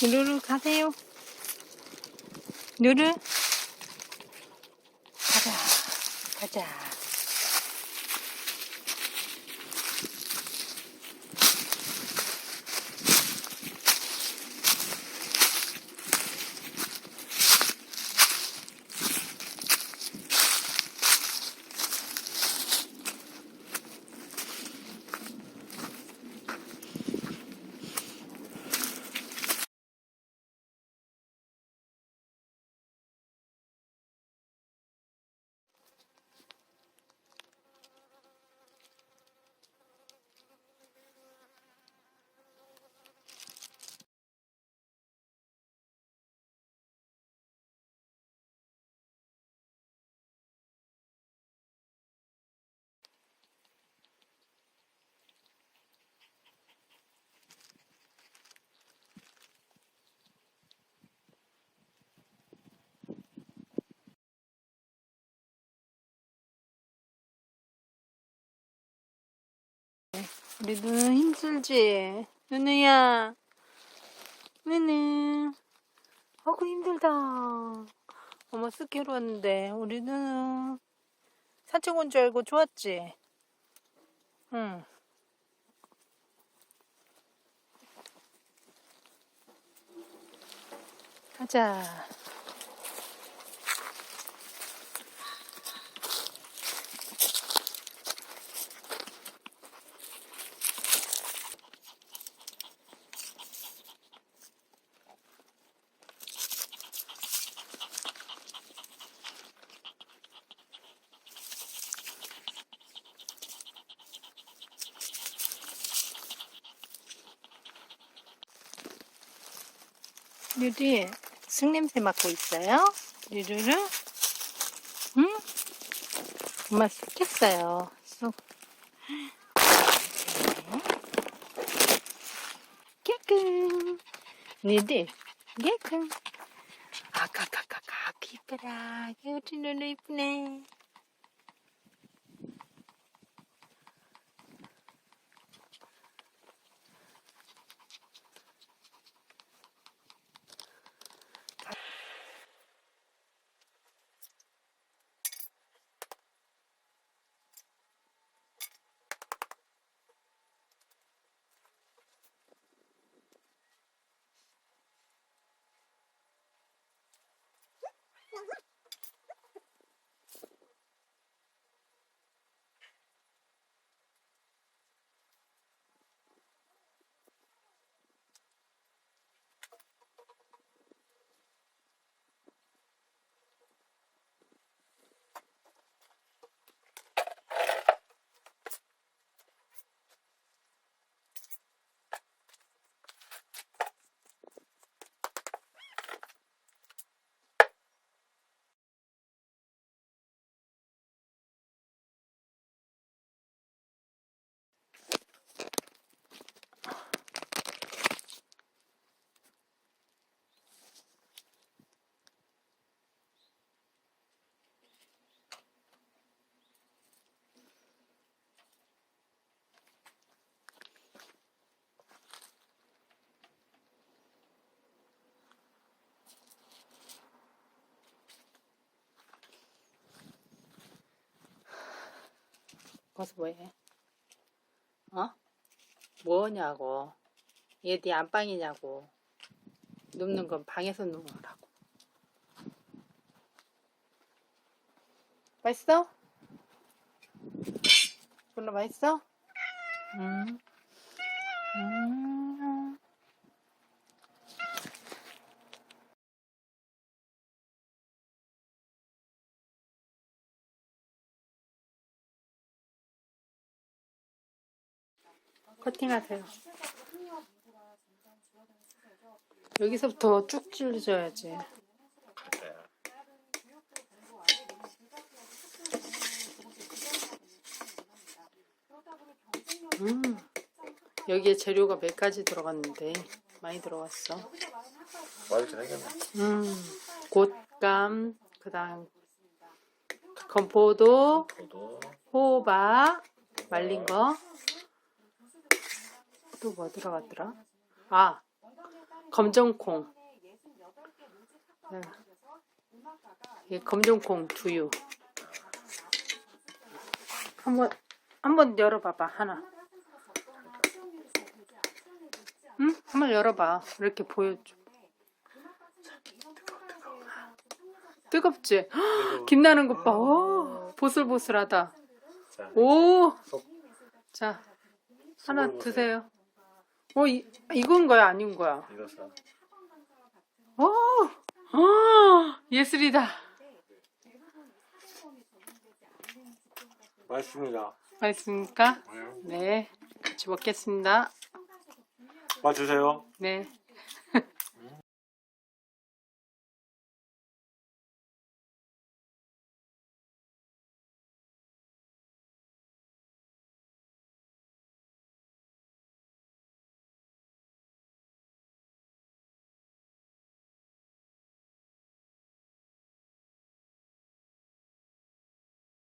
누르르 가세요. 누르. 가자. 가자. 우리 누누 힘들지? 누누야. 누누. 아구 힘들다. 어머 스키로 왔는데 우리 누누 산책 온 줄 알고 좋았지? 응. 가자. 류리 승냄새 맡고 있어요? 류루루? 응? 엄마 쑥 했어요. 쑥. 깨끔. 니들, 깨끔. 아까까까까, 이뻐라. 우리 누누 이쁘네. 거기서 뭐해? 어? 뭐냐고. 얘 네 안방이냐고. 눕는 건 방에서 누우라고. 맛있어? 별로 맛있어? 음. 음. 커팅하세요. 여기서부터 쭉 찔러줘야지. 음, 여기에 재료가 몇 가지 들어갔는데 많이 들어갔어. 음, 곶감, 그다음 건포도, 저도 호박, 말린 거. 또 뭐 들어갔더라? 아, 검정콩. 네. 이 검정콩 두유. 한번 한번 열어봐봐 하나. 응? 한번 열어봐. 이렇게 보여줘. 뜨겁지? 헉, 김 나는 것 봐. 오, 보슬보슬하다. 자, 오, 속자 하나. 드세요. 어, 이, 이건 거야 아닌 거야? 익었어. 오, 어, 예술이다. 맛있습니다. 맛있습니까? 네. 네, 같이 먹겠습니다. 맛 주세요. 네.